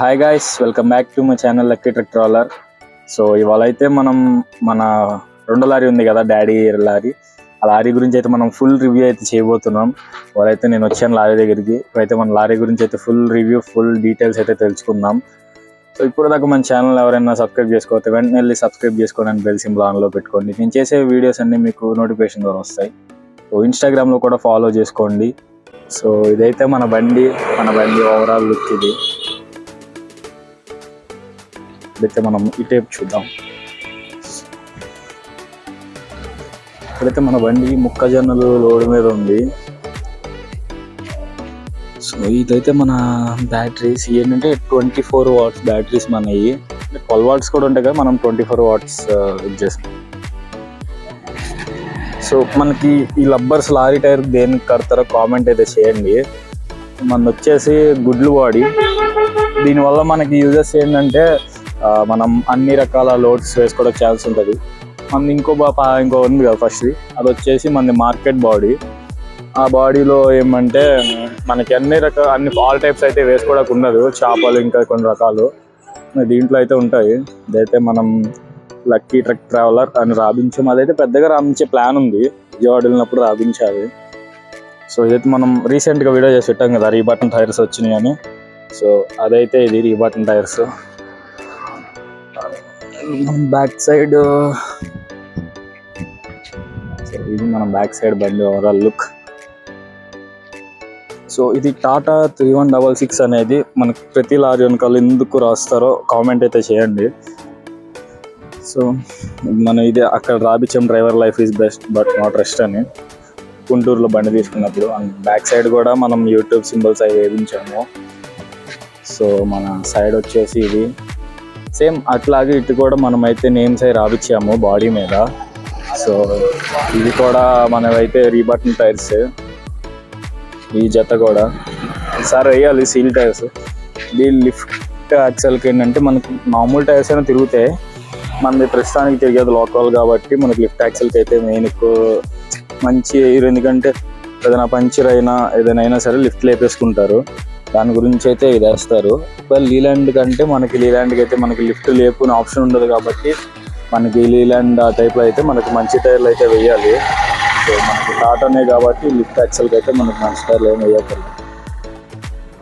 Hi guys welcome back to my channel lucky truck trailer so ఇవాళ అయితే మనం మన రెండో లారీ ఉంది కదా డాడీ లారీ. ఆ లారీ గురించి అయితే మనం ఫుల్ రివ్యూ అయితే చేయబోతున్నాం. వాళ్ళైతే నేను వచ్చాను లారీ దగ్గరికి. అయితే మన లారీ గురించి అయితే ఫుల్ రివ్యూ ఫుల్ డీటెయిల్స్ అయితే తెలుసుకుందాం. సో ఇప్పుడు దాకా మన ఛానల్ ఎవరైనా సబ్స్క్రైబ్ చేసుకోవచ్చు వెంటనే వెళ్ళి సబ్స్క్రైబ్ చేసుకోవడానికి బెల్ సింబల్ ఆన్లో పెట్టుకోండి. నేను చేసే వీడియోస్ అన్ని మీకు నోటిఫికేషన్ ద్వారా వస్తాయి. సో ఇన్స్టాగ్రామ్లో కూడా ఫాలో చేసుకోండి. సో ఇదైతే మన బండి మన బండి ఓవరాల్ లుక్ ఇది. ఇప్పుడైతే మనం ఈ టైప్ చూద్దాం. ఇప్పుడైతే మన బండి మొక్కజొన్నలు లోడ్ మీద ఉంది. సో ఇదైతే మన బ్యాటరీస్ ఏంటంటే ట్వంటీ ఫోర్ వాట్స్ బ్యాటరీస్ మనవి. ట్వెల్వ్ వాట్స్ కూడా ఉంటాయి కదా మనం ట్వంటీ ఫోర్ వాట్స్ ఇది చేస్తాం. సో మనకి ఈ లబ్బర్స్ లారీ టైర్ దేనికి కడతారో కామెంట్ అయితే చేయండి. మన వచ్చేసి గుడ్లు బాడీ దీనివల్ల మనకి యూజెస్ ఏంటంటే మనం అన్ని రకాల లోడ్స్ వేసుకోవడానికి ఛాన్స్ ఉంటుంది. మన ఇంకో ఇంకో ఉంది కదా ఫస్ట్ అది వచ్చేసి మనది మార్కెట్ బాడీ ఆ బాడీలో ఏమంటే మనకి అన్ని రకాల అన్ని ఆల్ టైప్స్ అయితే వేసుకోవడానికి ఉండదు చేపలు ఇంకా కొన్ని రకాలు. దీంట్లో అయితే ఉంటాయి. ఇదైతే మనం లక్కీ ట్రక్ ట్రావెలర్ అని రాబించాం. అదైతే పెద్దగా రాబించే ప్లాన్ ఉంది. విజయవాడ వెళ్ళినప్పుడు రాబించాలి సో ఇదైతే మనం రీసెంట్గా వీడియో చేసి పెట్టాం కదా రీబటన్ టైర్స్ వచ్చినాయి అని. సో అదైతే ఇది రీబటన్ టైర్స్ బ్యాక్ సైడ్ ఇది మనం బ్యాక్ సైడ్ బండి ఓవరాల్ లుక్ సో ఇది Tata three one double six అనేది మనకు ప్రతి లారీ వెనకాల ఎందుకు రాస్తారో కామెంట్ అయితే చేయండి. సో మనం ఇది అక్కడ రాబించాం driver life is best but not rest అని. గుంటూరులో బండి తీసుకున్నప్పుడు అండ్ బ్యాక్ సైడ్ కూడా మనం యూట్యూబ్ సింబల్స్ అవి వేయించాము. సో మన సైడ్ వచ్చేసి ఇది. సేమ్ అట్లాగే ఇటు కూడా మనమైతే నేమ్స్ అయి రావిచ్చాము బాడీ మీద. సో ఇది కూడా మనమైతే రీబటన్ టైర్స్. ఈ జత కూడా. సార్ వేయాలి సీల్ టైర్స్. ఇది లిఫ్ట్ యాక్సెల్కి ఏంటంటే మనకి మామూలు టైర్స్ అయినా తిరుగుతాయి. మనది ప్రస్తుతానికి తిరిగేది లోకల్ కాబట్టి మనకి లిఫ్ట్ యాక్సెల్కి అయితే మెయిన్ ఎక్కువ మంచి ఎందుకంటే ఏదైనా పంచర్ అయినా ఏదైనా అయినా సరే లిఫ్ట్ లేపేసుకుంటారు. దాని గురించి అయితే ఇది వేస్తారు ఒకవేళ లీలాండ్ కంటే మనకి లీలాండ్కి అయితే మనకి లిఫ్ట్ లేపుని ఆప్షన్ ఉండదు కాబట్టి మనకి లీలాండ్ ఆ టైప్లో అయితే మనకి మంచి టైర్లు అయితే వేయాలి. సో మనకి టాటానే కాబట్టి లిఫ్ట్ యాక్సెల్కి అయితే మనకి మంచి టైర్లు ఏమి వేయకూడదు.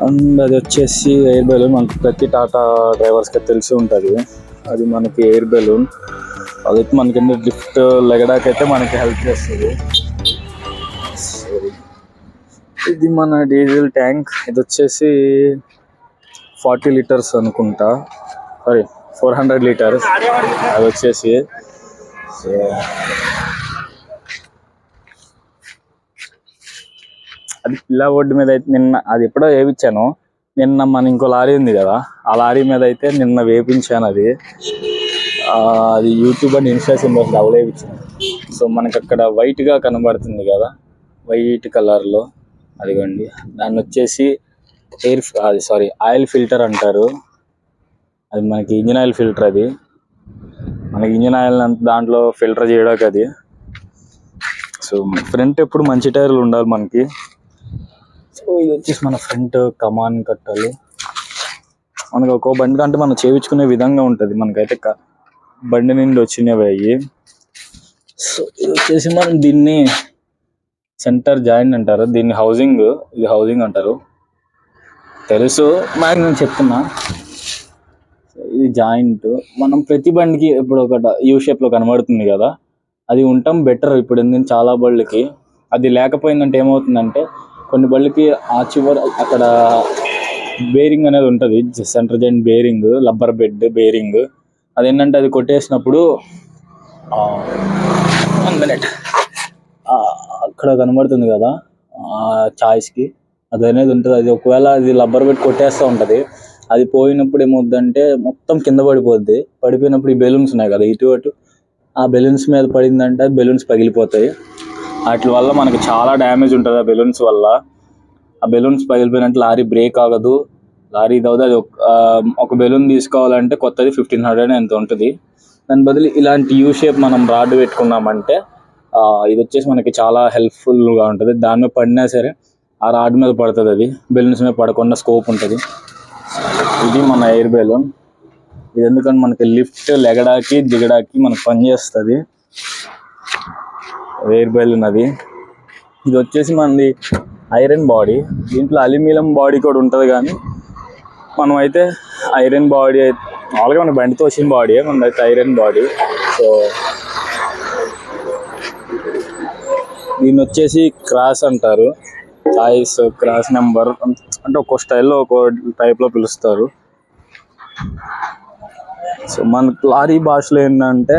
అండ్ అది వచ్చేసి ఎయిర్ బెలూన్ మనకి ప్రతి టాటా డ్రైవర్స్కి తెలిసి ఉంటుంది. అది మనకి ఎయిర్ బెలూన్ అదైతే మనకి లిఫ్ట్ లెగడాకైతే మనకి హెల్ప్ చేస్తుంది. ఇది మన డీజిల్ ట్యాంక్. ఇది వచ్చేసి ఫార్టీ లీటర్స్ అనుకుంటా. Sorry four hundred litres. అది వచ్చేసి సో అది పిల్ల ఒడ్డు మీద అయితే నిన్న అది ఎప్పుడో వేయించాను. నిన్న మన ఇంకో లారీ ఉంది కదా ఆ లారీ మీద అయితే నిన్న వేపించాను అది. ఆ, అది YouTube and insta symbols double వేయించాను. సో మనకి అక్కడ వైట్గా గా కనబడుతుంది కదా వైట్ కలర్లో అదిగోండి. దాన్ని వచ్చేసి ఎయిర్ అది సారీ ఆయిల్ ఫిల్టర్ అంటారు. అది మనకి ఇంజిన్ ఆయిల్ ఫిల్టర్ అది. మనకి ఇంజిన్ ఆయిల్ దాంట్లో ఫిల్టర్ చేయడానికి అది. సో ఫ్రంట్ ఎప్పుడు మంచి టైర్లు ఉండాలి మనకి. సో ఇది వచ్చేసి మన ఫ్రంట్ కమాన్ కట్టాలి. మనకి ఒక్కో బండి కంటే మనం చేయించుకునే విధంగా ఉంటుంది. మనకైతే బండి నుండి వచ్చినవి అవి సో ఇది వచ్చేసి మనం దీన్ని సెంటర్ జాయింట్ అంటారు. దీన్ని హౌసింగ్ ఇది హౌసింగ్ అంటారు. తెలుసు. నాకు నేను చెప్తున్నా. ఇది జాయింట్. మనం ప్రతి బండికి ఇప్పుడు ఒక యూ షేప్లో కనబడుతుంది కదా. అది ఉండటం బెటర్ ఇప్పుడు ఎందుకంటే చాలా బళ్ళకి. అది లేకపోయిందంటే ఏమవుతుందంటే కొన్ని బళ్ళకి ఆ చివర అక్కడ బేరింగ్ అనేది ఉంటుంది. Centre joint bearing rubber bed bearing. అదేంటంటే అది కొట్టేసినప్పుడు వన్ మినిట్. అక్కడ కనబడుతుంది కదా ఆ చాయిస్కి అది అనేది ఉంటుంది. అది ఒకవేళ అది లబ్బర్ పెట్టి కొట్టేస్తూ ఉంటుంది. అది పోయినప్పుడు ఏమవుద్దంటే మొత్తం కింద పడిపోద్ది. పడిపోయినప్పుడు ఈ బెలూన్స్ ఉన్నాయి కదా ఇటు అటు. ఆ బెలూన్స్ మీద పడిందంటే బెలూన్స్ పగిలిపోతాయి. వాటి వల్ల మనకి చాలా డ్యామేజ్ ఉంటుంది ఆ బెలూన్స్ వల్ల. ఆ బెలూన్స్ పగిలిపోయినట్టు లారీ బ్రేక్ ఆగదు. లారీ ఇది అవుతుంది అది ఒక ఒక బెలూన్ తీసుకోవాలంటే కొత్తది ఫిఫ్టీన్ హండ్రెడ్ ఎంత ఉంటుంది. దాని బదులు ఇలాంటి యూ షేప్ మనం రాడ్ పెట్టుకున్నామంటే ఇది వచ్చేసి మనకి చాలా హెల్ప్ఫుల్గా ఉంటుంది. దాని మీద పడినా సరే ఆ రాడ్ మీద పడుతుంది అది. బెలూన్స్ మీద పడకుండా స్కోప్ ఉంటుంది. ఇది మన ఎయిర్ బెలూన్. ఇది ఎందుకంటే మనకి లిఫ్ట్ లెగడానికి దిగడానికి మనకు పనిచేస్తుంది ఎయిర్ బెలూన్ అది. ఇది వచ్చేసి మనది ఐరన్ బాడీ. దీంట్లో అల్యూమినియం బాడీ కూడా ఉంటుంది కానీ మనం అయితే ఐరన్ బాడీ మామూలుగా మన బండితో వచ్చిన బాడీ మనది అయితే ఐరన్ బాడీ. సో దీన్ని వచ్చేసి క్రాస్ అంటారు. చాయిస్ క్రాస్ నెంబర్ అంటే ఒక్కో స్టైల్లో ఒక్కో టైప్లో పిలుస్తారు. సో మన లారీ భాషలో ఏంటంటే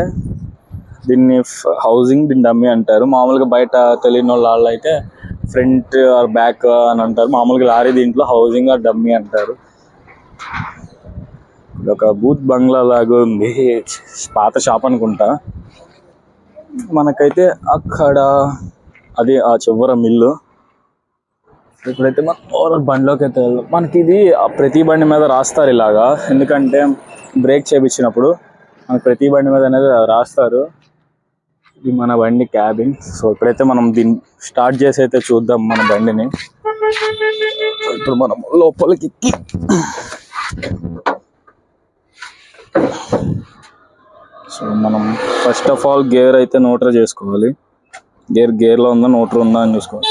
దీన్ని హౌసింగ్ దీన్ని డమ్మీ అంటారు. మామూలుగా బయట తెలియని వాళ్ళు అయితే ఫ్రంట్ ఆర్ బ్యాక్ అని అంటారు. మామూలుగా లారీ దీంట్లో హౌసింగ్ ఆర్ డమ్మీ అంటారు. ఇది ఒక బూత్ బంగ్లా లాగా ఉంది. పాత షాప్ అనుకుంటా. మనకైతే అక్కడ అది ఆ చివర మిల్లు. ఇప్పుడైతే మనం ఓవరాల్ బండిలోకి అయితే వెళ్దాం. మనకి ఇది ఆ ప్రతి బండి మీద రాస్తారు ఇలాగా. ఎందుకంటే బ్రేక్ చేపించినప్పుడు మనకి ప్రతి బండి మీద అనేది రాస్తారు. ఇది మన బండి క్యాబిన్. సో ఇప్పుడైతే మనం దీన్ని స్టార్ట్ చేసి అయితే చూద్దాం మన బండిని. ఇప్పుడు మనం లోపలికి ఎక్కి. సో మనం ఫస్ట్ ఆఫ్ ఆల్ గేర్ అయితే నోటర్ చేసుకోవాలి. గేర్ గేర్లో ఉందా? నోటర్ ఉందా అని చూసుకోవాలి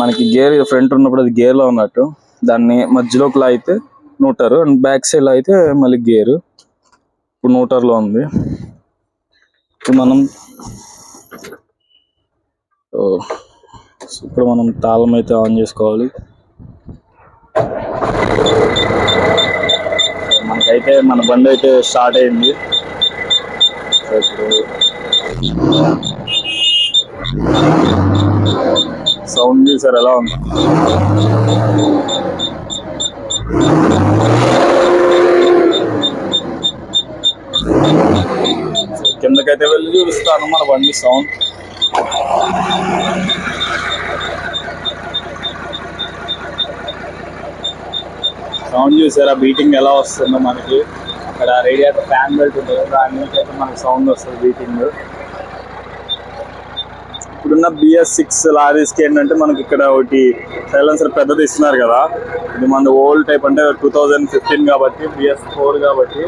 మనకి గేర్ ఫ్రంట్ ఉన్నప్పుడు అది గేర్లో ఉన్నట్టు. దాన్ని మధ్యలోకి అయితే నోటర్. అండ్ బ్యాక్ సైడ్ అయితే మళ్ళీ గేర్. ఇప్పుడు నోటర్లో ఉంది. ఇప్పుడు మనం ఇప్పుడు మనం తాళం అయితే ఆన్ చేసుకోవాలి. మనకైతే మన బండి అయితే స్టార్ట్ అయింది. ఇప్పుడు సౌండ్ చూసారు ఎలా ఉంది? కిందకైతే వెళ్ళి చూపిస్తాను మన బండి సౌండ్. సౌండ్ చూసారా? బీటింగ్ ఎలా వస్తుందో మనకి. అక్కడ రేడియేటర్ ఫ్యాన్ బెల్ట్ ఉంటుంది దాని నుంచి అయితే మనకి సౌండ్ వస్తుంది బీటింగ్. ఇప్పుడున్న బిఎస్ సిక్స్ లారీస్కి ఏంటంటే మనకి ఇక్కడ ఒకటి సైలెన్సర్ పెద్దది ఇస్తున్నారు కదా. ఇది మన ఓల్డ్ టైప్ అంటే టూ థౌజండ్ ఫిఫ్టీన్ కాబట్టి బిఎస్ ఫోర్ కాబట్టి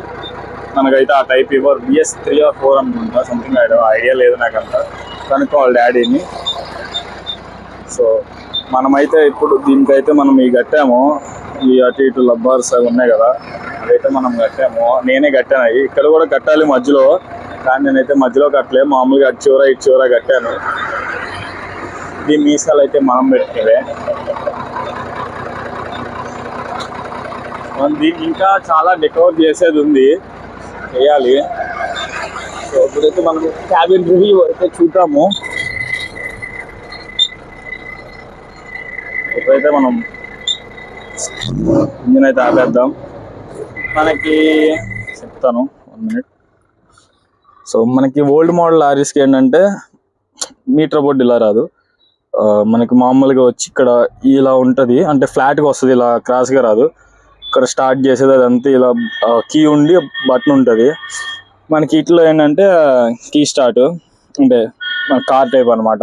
మనకైతే ఆ టైప్ ఇవ్వరు. బిఎస్ త్రీ ఆర్ ఫోర్ అనుకుంటా సంథింగ్ ఐడియా లేదు నాకు కనుక వాళ్ళ డాడీని. సో మనమైతే ఇప్పుడు దీనికైతే మనం ఈ కట్టాము. ఈ అటు ఇటు లబ్బర్స్ అవి ఉన్నాయి కదా అదైతే మనం కట్టాము. నేనే కట్టాను. అవి ఇక్కడ కూడా కట్టాలి మధ్యలో కానీ నేనైతే మధ్యలో కట్టలేదు. మామూలుగా అటు చివర ఇటు చివర కట్టాను. ఇది మీసాలు అయితే మనం పెట్టుకోలే మనం దీన్ని ఇంకా చాలా డెకవర్ చేసేది ఉంది. చేయాలి. సో ఇప్పుడైతే మనం క్యాబిన్ రివ్యూ అయితే చూద్దాము. ఇప్పుడైతే మనం ఇంజిన్ అయితే ఆపేద్దాం. మనకి చెప్తాను వన్ మినిట్. సో మనకి ఓల్డ్ మోడల్ లారీస్కి ఏంటంటే మీటర్ బోర్డు ఇలా రాదు. మనకి మామూలుగా వచ్చి ఇక్కడ ఇలా ఉంటుంది. అంటే ఫ్లాట్గా వస్తుంది ఇలా క్రాస్గా రాదు. ఇక్కడ స్టార్ట్ చేసేది అదంతా ఇలా కీ ఉండి బటన్ ఉంటుంది. మనకి ఇట్లో ఏంటంటే కీ స్టార్ట్ అంటే మన కార్ టైప్ అనమాట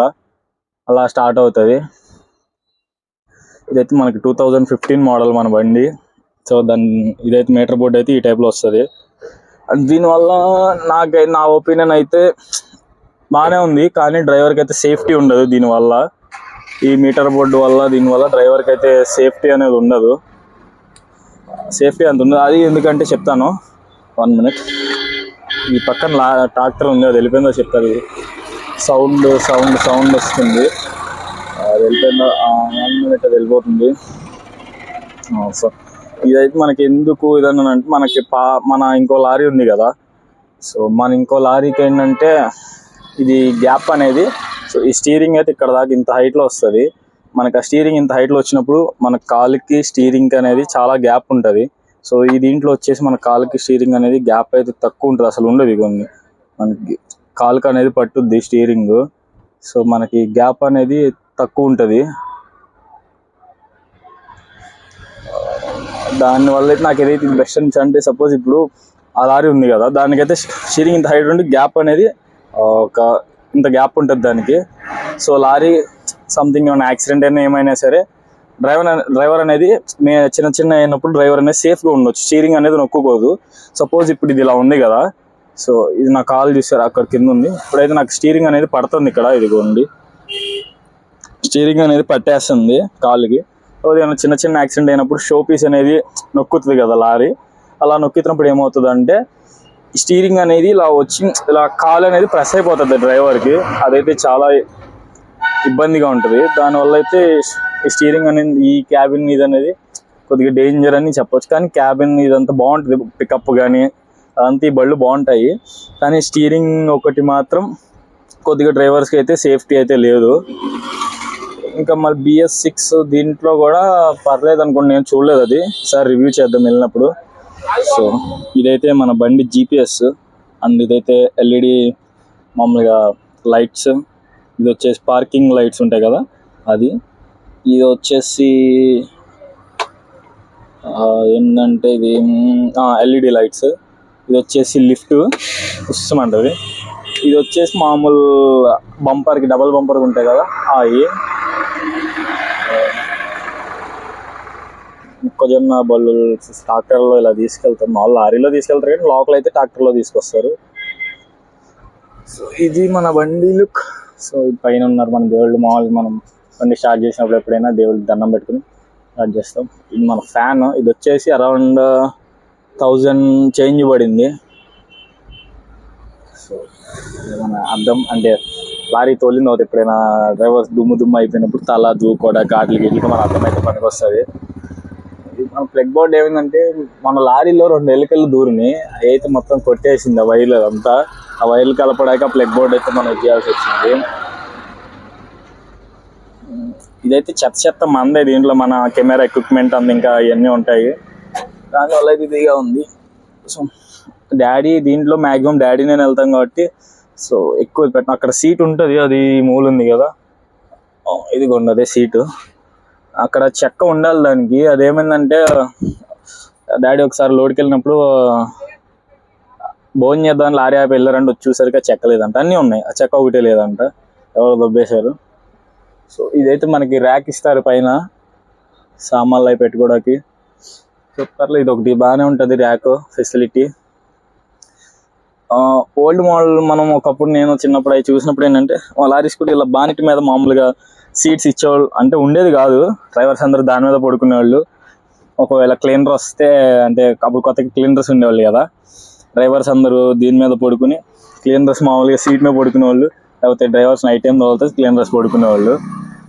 అలా స్టార్ట్ అవుతుంది. ఇదైతే మనకి టూ థౌజండ్ ఫిఫ్టీన్ మోడల్ మన బండి. సో దాని ఇదైతే మీటర్ బోర్డ్ అయితే ఈ టైప్లో వస్తుంది. అండ్ దీనివల్ల నాకు నా ఒపీనియన్ అయితే బాగానే ఉంది కానీ డ్రైవర్కి అయితే సేఫ్టీ ఉండదు దీనివల్ల. ఈ మీటర్ బోర్డు వల్ల దీనివల్ల డ్రైవర్కి అయితే సేఫ్టీ అనేది ఉండదు. సేఫ్టీ అంత ఉండదు. అది ఎందుకంటే చెప్తాను. One minute. ఈ పక్కన లా ట్రాక్టర్ ఉంది అది వెళ్ళిపోయిందో చెప్తారు. సౌండ్ సౌండ్ సౌండ్ వస్తుంది. అది వెళ్ళిపోయిందో వన్ మినిట్ అది వెళ్ళిపోతుంది. సో ఇదైతే మనకి ఎందుకు ఇదన్నా అంటే మనకి పా మన ఇంకో లారీ ఉంది కదా. సో మన ఇంకో లారీకి ఏంటంటే ఇది గ్యాప్ అనేది. సో ఈ స్టీరింగ్ అయితే ఇక్కడ దాకా ఇంత హైట్లో వస్తుంది. మనకి ఆ స్టీరింగ్ ఇంత హైట్లో వచ్చినప్పుడు మన కాలుకి స్టీరింగ్ అనేది చాలా గ్యాప్ ఉంటుంది. సో ఈ దీంట్లో వచ్చేసి మన కాలుకి స్టీరింగ్ అనేది గ్యాప్ అయితే తక్కువ ఉంటుంది. అసలు ఉండదు కొన్ని. మనకి కాలుకి అనేది పట్టుద్ది స్టీరింగ్. సో మనకి గ్యాప్ అనేది తక్కువ ఉంటుంది. దానివల్ల అయితే నాకు ఏదైతే బెస్ట్ అనిపిస్తుంది అంటే సపోజ్ ఇప్పుడు ఆ లారీ ఉంది కదా దానికైతే స్టీరింగ్ ఇంత హైట్ ఉండి గ్యాప్ అనేది ఒక ఇంత గ్యాప్ ఉంటుంది దానికి. సో లారీ సంథింగ్ ఏమైనా యాక్సిడెంట్ అయినా ఏమైనా సరే డ్రైవర్ డ్రైవర్ అనేది మే చిన్న చిన్న అయినప్పుడు డ్రైవర్ అనేది సేఫ్గా ఉండొచ్చు. స్టీరింగ్ అనేది నొక్కుకోదు. సపోజ్ ఇప్పుడు ఇది ఇలా ఉంది కదా సో ఇది నా కాల్ చూసారు అక్కడ కింద ఉంది. ఇప్పుడైతే నాకు స్టీరింగ్ అనేది పడుతుంది ఇక్కడ ఇదిగోండి. స్టీరింగ్ అనేది పట్టేస్తుంది కాలుకి. సో ఏదైనా చిన్న చిన్న యాక్సిడెంట్ అయినప్పుడు షో పీస్ అనేది నొక్కుతుంది కదా లారీ. అలా నొక్కినప్పుడు ఏమవుతుంది అంటే స్టీరింగ్ అనేది ఇలా వచ్చి ఇలా కాలు అనేది ప్రెస్ అయిపోతుంది డ్రైవర్కి అదైతే చాలా ఇబ్బందిగా ఉంటుంది. దానివల్ల అయితే ఈ స్టీరింగ్ అనేది ఈ క్యాబిన్ ఇది అనేది కొద్దిగా డేంజర్ అని చెప్పొచ్చు. కానీ క్యాబిన్ ఇదంతా బాగుంటుంది పికప్ కానీ అదంతా ఈ బళ్ళు బాగుంటాయి. కానీ స్టీరింగ్ ఒకటి మాత్రం కొద్దిగా డ్రైవర్స్కి అయితే సేఫ్టీ అయితే లేదు. ఇంకా మళ్ళీ బిఎస్ సిక్స్ దీంట్లో కూడా పర్లేదు అనుకోండి నేను చూడలేదు అది. సార్ రివ్యూ చేద్దాం వెళ్ళినప్పుడు. సో ఇదైతే మన బండి జీపీఎస్ అండ్ ఇదైతే ఎల్ఈడి మామూలుగా లైట్స్ ఇది వచ్చేసి పార్కింగ్ లైట్స్ ఉంటాయి కదా? అది. ఇది వచ్చేసి ఆ, ఏంటంటే ఇది? ఎల్ఈడి లైట్స్ ఇది వచ్చేసి లిఫ్ట్ పుస్తమంటది ఇది వచ్చేసి మామూలు బంపర్కి డబల్ బంపర్కి ఉంటాయి కదా? అవి మొక్కజొన్న బళ్ళు ట్రాక్టర్లో ఇలా తీసుకెళ్తాం మామూలు లారీలో తీసుకెళ్తారు కానీ లోకల్ అయితే ట్రాక్టర్లో తీసుకొస్తారు. సో ఇది మన బండి లుక్. సో పైన ఉన్నారు మన దేవుళ్ళు. మామూలుగా మనం బండి స్టార్ట్ చేసినప్పుడు ఎప్పుడైనా దేవుళ్ళు దండం పెట్టుకుని స్టార్ట్ చేస్తాం. ఇది మన ఫ్యాన్. ఇది వచ్చేసి అరౌండ్ థౌజండ్ చేంజ్ పడింది. సో మన అర్థం అంటే లారీ తోలింది తర్వాత ఎప్పుడైనా డ్రైవర్స్ దుమ్ము దుమ్ము అయిపోయినప్పుడు తల దూకోడ గాడ్లు వీటికి మన అర్థమైతే పనికి వస్తుంది మన ప్లగ్ బోర్డ్ ఏమైందంటే మన లారీలో రెండు ఎలుకలు దూరిని అవి అయితే మొత్తం కొట్టేసింది ఆ వైర్లు అంతా ఆ వైర్లు కలపడాక ప్లగ్ బోర్డ్ అయితే మనం చేయాల్సి వచ్చింది. ఇదైతే చెత్త చెత్త మందే దీంట్లో మన కెమెరా ఎక్విప్మెంట్ అంత ఇంకా ఇవన్నీ ఉంటాయి. దానివల్ల ఇది ఇదిగా ఉంది. సో డాడీ దీంట్లో మ్యాక్సిమం డాడీ నేను వెళ్తాం కాబట్టి సో ఎక్కువ పెట్టిన. అక్కడ సీట్ ఉంటుంది అది మూల ఉంది కదా. ఇది కొండదే సీటు. అక్కడ చెక్క ఉండాలి దానికి. అదేమైందంటే డాడీ ఒకసారి లోడ్కి వెళ్ళినప్పుడు భోజనం చేద్దాం లారీ ఆపి వెళ్ళారంటే వచ్చి ఆ చెక్క లేదంట. అన్నీ ఉన్నాయి. ఆ చెక్క ఒకటే లేదంట. ఎవరు దొబ్బేశారు? సో ఇదైతే మనకి ర్యాక్ ఇస్తారు పైన సామాన్లు అవి పెట్టుకోవడానికి. సో పర్లేదు ఇది ఒకటి బాగానే ఉంటుంది ర్యాక్ ఫెసిలిటీ ఓల్డ్ మోడల్ మనం ఒకప్పుడు నేను చిన్నప్పుడు అవి చూసినప్పుడు ఏంటంటే లారీస్ కూడా ఇలా బానిటి మీద మామూలుగా సీట్స్ ఇచ్చేవాళ్ళు. అంటే ఉండేది కాదు. డ్రైవర్స్ అందరూ దాని మీద పడుకునేవాళ్ళు. ఒకవేళ క్లీనర్ వస్తే అంటే అప్పుడు కొత్తగా క్లీనర్స్ ఉండేవాళ్ళు కదా. డ్రైవర్స్ అందరూ దీని మీద పడుకుని క్లీనర్స్ మామూలుగా సీట్ మీద పడుకునేవాళ్ళు. లేకపోతే డ్రైవర్స్ నైట్ టైం తోలితే క్లీనర్స్ పడుకునేవాళ్ళు.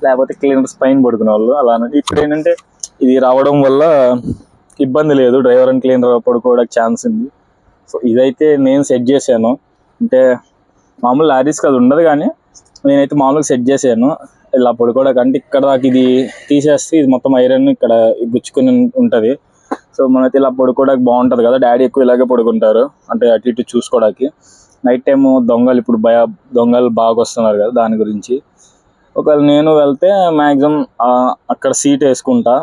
లేకపోతే క్లీనర్స్ పైన పడుకునేవాళ్ళు. అలా ఇప్పుడు ఏంటంటే ఇది రావడం వల్ల ఇబ్బంది లేదు. డ్రైవర్ అండ్ క్లీనర్ పడుకోవడానికి ఛాన్స్ ఉంది. సో ఇదైతే నేను సెట్ చేశాను. అంటే మామూలు లారీస్కి అది ఉండదు కానీ నేనైతే మామూలుగా సెట్ చేశాను. ఇలా పడుకోవడానికి అంటే ఇక్కడ దాకా ఇది తీసేస్తే ఇది మొత్తం ఐరన్ ఇక్కడ గుచ్చుకుని ఉంటుంది. సో మనకి ఇలా పడుకోవడానికి బాగుంటుంది కదా. డాడీ ఎక్కువ ఇలాగే పడుకుంటారు. అంటే అటు ఇటు చూసుకోవడానికి. నైట్ టైం దొంగలు ఇప్పుడు భయ దొంగలు బాగా వస్తున్నారు కదా దాని గురించి. ఒకవేళ నేను వెళ్తే మ్యాక్సిమం అక్కడ సీట్ వేసుకుంటా.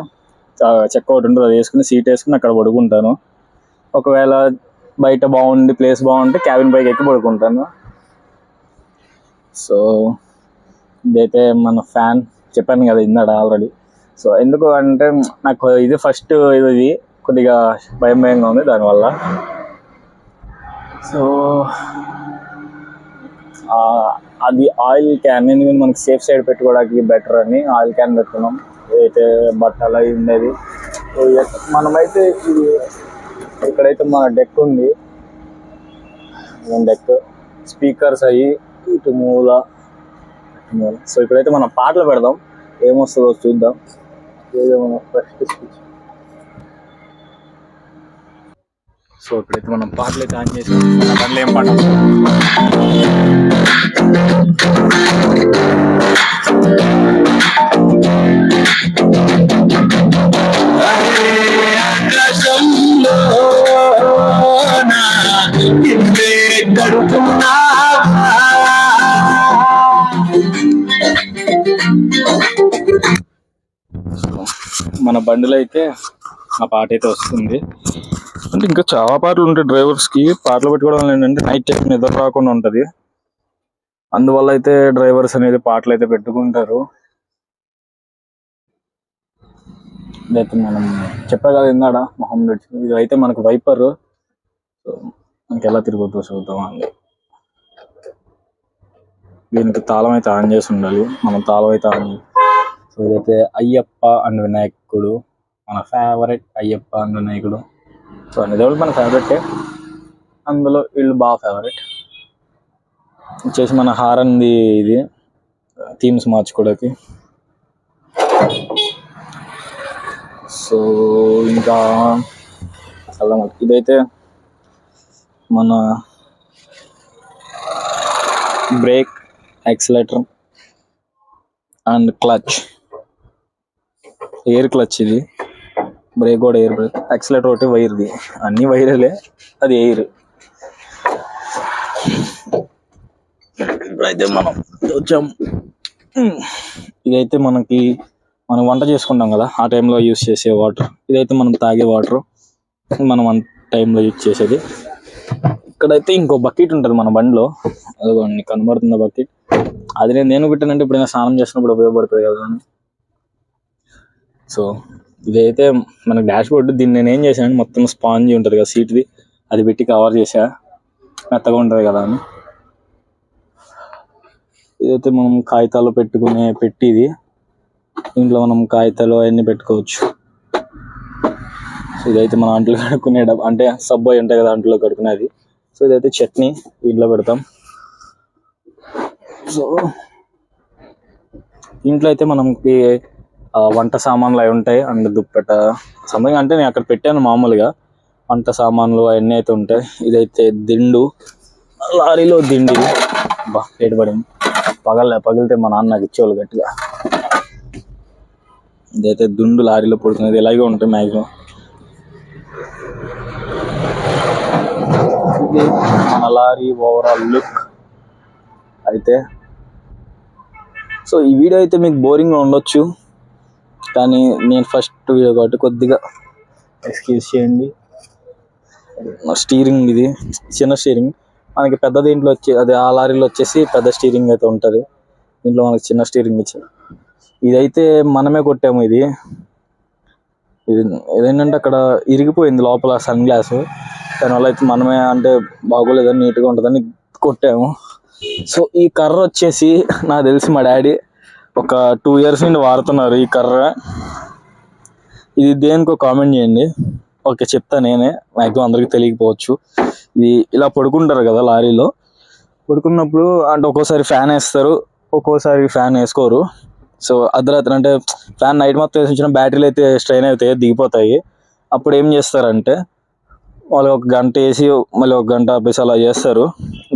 చెక్క ఒకటి ఉంటుంది అది వేసుకుని సీట్ వేసుకుని అక్కడ పడుకుంటాను. ఒకవేళ బయట బాగుండి ప్లేస్ బాగుంటే క్యాబిన్ పైకి ఎక్కి పడుకుంటాను. సో ఇదైతే మన ఫ్యాన్ చెప్పాను కదా ఇందాడ ఆల్రెడీ. సో ఎందుకు అంటే నాకు ఇది ఫస్ట్ ఇది కొద్దిగా భయం భయంగా ఉంది దానివల్ల. సో అది ఆయిల్ క్యాన్ ఎందుకంటే మనకి సేఫ్ సైడ్ పెట్టుకోవడానికి బెటర్ అని ఆయిల్ క్యాన్ పెట్టుకున్నాం. ఏదైతే బట్టలు అవి ఉండేది మనమైతే ఇది ఇక్కడైతే మన డెక్ ఉంది. డెక్? స్పీకర్స్ అయ్యి ఇటు మూలా ఇటు మూల సో ఇప్పుడైతే మనం పాటలు పెడదాం. ఏమొస్తుందో చూద్దాం. ఏదో మన ఫస్ట్ స్పీచ్ సో ఇప్పుడైతే మనం పాటలు అయితే ఆన్ చేసాం మన బండ్లో ఏం పాట వస్తుంది? మన బండిలో అయితే ఆ పాట అయితే వస్తుంది. అంటే ఇంకా చాలా పాటలు ఉంటాయి డ్రైవర్స్కి. పాటలు పెట్టుకోవడం ఏంటంటే నైట్ టైం నిద్ర రాకుండా ఉంటుంది. అందువల్ల అయితే డ్రైవర్స్ అనేది పాటలు అయితే పెట్టుకుంటారు. ఇదైతే మనం చెప్పా కదా ఇందాడ మొహం ఇది అయితే మనకు వైపర్ మనకి ఎలా తిరుగుతుందో చూద్దాం అండి. దీనికి తాళం అయితే ఆన్ చేసి ఉండాలి. మనం తాళం అయితే ఆన్ సో ఇదైతే అయ్యప్ప అండ్ వినాయకుడు మన ఫేవరెట్ అయ్యప్ప అండ్ వినాయకుడు. సో అనేది మన ఫేవరెట్ అందులో వీళ్ళు బాగా ఫేవరెట్ వచ్చేసి మన హారంది ఇది థీమ్స్ మార్చుకోవడానికి. సో ఇంకా చాలా ఇదైతే మన brake accelerator and clutch air clutch ఇది. బ్రేక్ కూడా ఎయిర్ బ్రేక్ యాక్సిలేటర్ ఒకటి వైర్ది అన్ని వైర్లే అది ఎయిర్ ఇప్పుడైతే మనం వచ్చాం. ఇదైతే మనకి మనం వంట చేసుకుంటాం కదా ఆ టైంలో యూస్ చేసే వాటర్ ఇదైతే మనం తాగే వాటర్ మనం వన్ టైంలో యూజ్ చేసేది. ఇక్కడైతే ఇంకో బకెట్ ఉంటుంది మన బండిలో. అదిగోండి కనబడుతుంది బకెట్ అది నేను నేను పెట్టానంటే ఇప్పుడు స్నానం చేసినప్పుడు ఉపయోగపడుతుంది కదా అని. సో ఇదైతే మన డాష్ బోర్డు దీన్ని నేను ఏం చేశాను మొత్తం స్పాంజ్ ఉంటుంది కదా సీట్ది అది పెట్టి కవర్ చేసా మెత్తగా ఉంటుంది కదా అని. ఇదైతే మనం కాగితాలు పెట్టుకునే పెట్టి ఇది దీంట్లో మనం కాగితాలు అవన్నీ పెట్టుకోవచ్చు. సో ఇదైతే మన అంట్లో కడుక్కునే అంటే సబ్బు అయి ఉంటాయి కదా అంట్లో కడుక్కునేది. సో ఇదైతే చట్నీ దీంట్లో పెడతాం. సో ఇంట్లో అయితే మనం వంట సామాన్లు అవి ఉంటాయి అండ్ దుప్పట. సంథింగ్ అంటే నేను అక్కడ పెట్టాను మామూలుగా. వంట సామాన్లు అవన్నీ అయితే ఉంటాయి. ఇదైతే దిండు. లారీలో దిండి. బా ఏడుపడింది. పగలే పగిలితే మా నాన్న నాకు ఇచ్చేవాళ్ళు గట్టిగా. ఇదైతే దుండు లారీలో పడుతున్నది ఇలాగే ఉంటుంది మ్యాక్సిమం ఇది మన లారీ ఓవరాల్ లుక్. అయితే సో ఈ వీడియో అయితే మీకు బోరింగ్గా ఉండొచ్చు. కానీ నేను ఫస్ట్ వీడియో కాబట్టి కొద్దిగా ఎక్స్క్యూజ్ చేయండి. స్టీరింగ్ ఇది చిన్న స్టీరింగ్ మనకి పెద్ద దీంట్లో వచ్చి అది ఆ లారీలో వచ్చేసి పెద్ద స్టీరింగ్ అయితే ఉంటుంది. దీంట్లో మనకి చిన్న స్టీరింగ్ ఇచ్చారు. ఇదైతే మనమే కొట్టాము ఇది. ఇది ఇదేంటంటే అక్కడ ఇరిగిపోయింది లోపల సన్ గ్లాస్. దానివల్ల అయితే మనమే అంటే బాగోలేదని నీట్గా ఉంటుందని కొట్టాము. సో ఈ కర్ర వచ్చేసి నాకు తెలిసి మా డాడీ ఒక టూ ఇయర్స్ నుండి వాడుతున్నారు ఈ కర్ర. ఇది దేనికో కామెంట్ చేయండి. ఓకే చెప్తా నేనే. మ్యాక్సిమం అందరికీ తెలియకపోవచ్చు. ఇది ఇలా పడుకుంటారు కదా లారీలో. పడుకున్నప్పుడు అంటే ఒక్కోసారి ఫ్యాన్ వేస్తారు ఒక్కోసారి ఫ్యాన్ వేసుకోరు. సో అర్ధరాత్రి అంటే ఫ్యాన్ నైట్ మొత్తం వేసి బ్యాటరీలు అయితే స్ట్రైన్ అవుతాయి దిగిపోతాయి. అప్పుడు ఏం చేస్తారంటే వాళ్ళు ఒక గంట వేసి మళ్ళీ ఒక గంట ఆపేసి అలా చేస్తారు.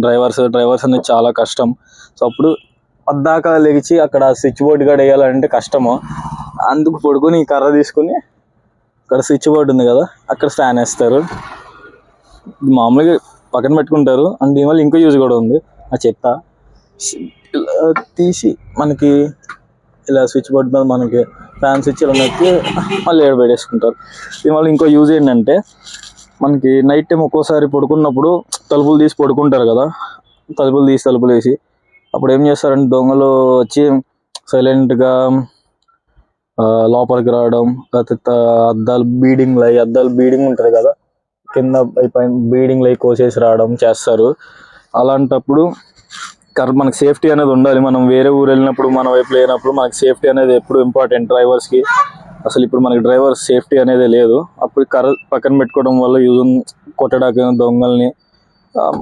డ్రైవర్స్ డ్రైవర్స్ అనేది చాలా కష్టం. సో అప్పుడు పద్దాక లెగిచి అక్కడ స్విచ్ బోర్డు కాడ వేయాలంటే కష్టము. అందుకు పడుకొని కర్ర తీసుకుని అక్కడ స్విచ్ బోర్డు ఉంది కదా అక్కడ ఫ్యాన్ వేస్తారు. మామూలుగా పక్కన పెట్టుకుంటారు. అండ్ దీనివల్ల ఇంకో యూజ్ కూడా ఉంది. ఆ చెత్త. ఇలా తీసి మనకి ఇలా స్విచ్ బోర్డు మీద మనకి ఫ్యాన్ స్విచ్ ఇలా నొక్కి మళ్ళీ ఏడు పెట్టేసుకుంటారు. దీనివల్ల ఇంకో యూజ్ ఏంటంటే మనకి నైట్ టైం ఒక్కోసారి పడుకున్నప్పుడు తలుపులు తీసి పడుకుంటారు కదా తలుపులు తీసి తలుపులు వేసి అప్పుడు ఏం చేస్తారంటే దొంగలు వచ్చి సైలెంట్గా లోపలికి రావడం లేకపోతే అద్దాలు బీడింగ్ అయ్యి అద్దాలు బీడింగ్ ఉంటుంది కదా కింద పైన బీడింగ్ లై కోసేసి రావడం చేస్తారు. అలాంటప్పుడు కరెక్ట్ మనకి సేఫ్టీ అనేది ఉండాలి. మనం వేరే ఊరు వెళ్ళినప్పుడు మన వైపు లేనప్పుడు మనకి సేఫ్టీ అనేది ఎప్పుడు ఇంపార్టెంట్ డ్రైవర్స్కి. అసలు ఇప్పుడు మనకి డ్రైవర్ సేఫ్టీ అనేది లేదు. అప్పుడు కర్ర పక్కన పెట్టుకోవడం వల్ల యూజ్ కొట్టడానికి దొంగల్ని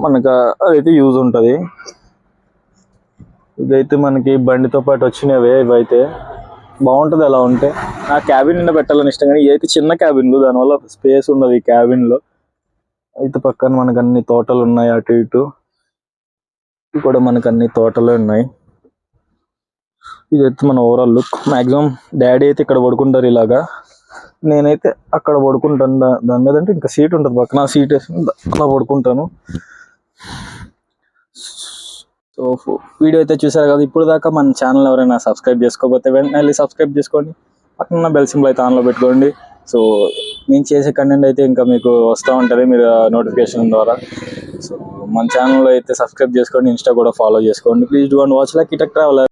మనకు అదైతే యూజ్ ఉంటుంది. ఇదైతే మనకి బండితో పాటు వచ్చినవే ఇవైతే. బాగుంటుంది అలా ఉంటే. నా క్యాబిన్ నిండా పెట్టాలని ఇష్టం కానీ ఇదైతే చిన్న క్యాబిన్లు దానివల్ల స్పేస్ ఉండదు ఈ క్యాబిన్లో అయితే పక్కన మనకు అన్ని తోటలు ఉన్నాయి అటు ఇటు. కూడా మనకు అన్ని తోటలే ఉన్నాయి. ఇదైతే మన ఓవరాల్ లుక్ మాక్సిమం డాడీ అయితే ఇక్కడ పడుకుంటారు ఇలాగా. నేనైతే అక్కడ పడుకుంటాను. దాని మీద అంటే ఇంకా సీట్ ఉంటుంది పక్కన. సీట్ వేసుకుని అలా పడుకుంటాను. సో వీడియో అయితే చూసారు కదా ఇప్పుడు దాకా మన ఛానల్ ఎవరైనా సబ్స్క్రైబ్ చేసుకోకపోతే వెంటనే వెళ్ళి సబ్స్క్రైబ్ చేసుకోండి. పక్కన బెల్ సింబల్ అయితే ఆన్లో పెట్టుకోండి. సో నేను చేసే కంటెంట్ అయితే ఇంకా మీకు వస్తూ ఉంటుంది మీరు నోటిఫికేషన్ ద్వారా. సో మన ఛానల్లో అయితే సబ్స్క్రైబ్ చేసుకోండి ఇన్స్టా కూడా ఫాలో చేసుకోండి. Please do and watch like ఇటక్ traveller